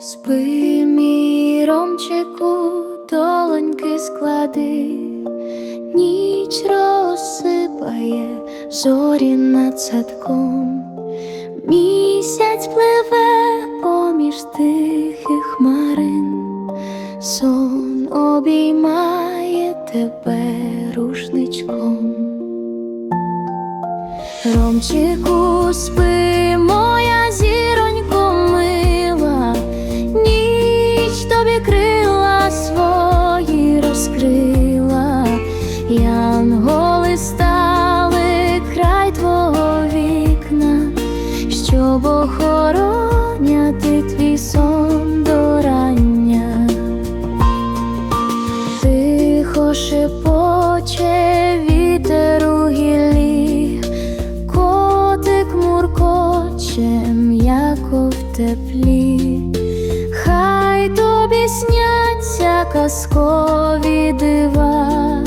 Спи, мій ромчику, долоньки склади, ніч розсипає зорі над садком, місяць пливе поміж тихих хмарин, сон обіймає тебе рушничком. Ромчику, спи, щоб охороняти твій сон до рання. Тихо шепоче вітер у гіллі, котик муркоче м'яко в теплі, хай тобі сняться казкові дива,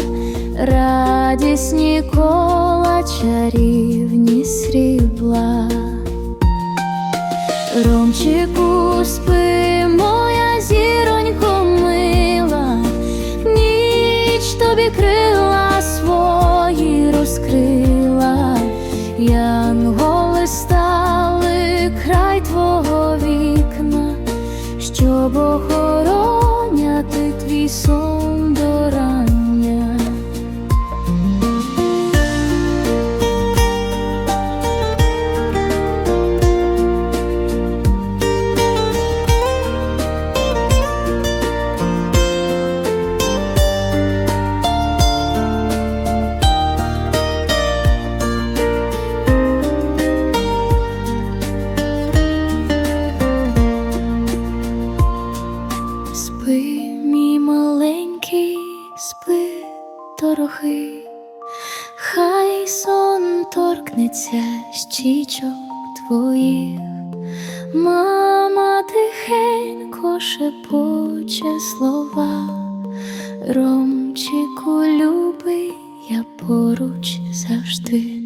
радісні кола чарівні срібла. Ромчику, спи, моя зіронько мила, ніч тобі крила свої розкрила, янголи спи, дорогий, хай сон торкнеться щічок твоїх, мама тихенько шепоче слова, Ромчику любий, я поруч завжди.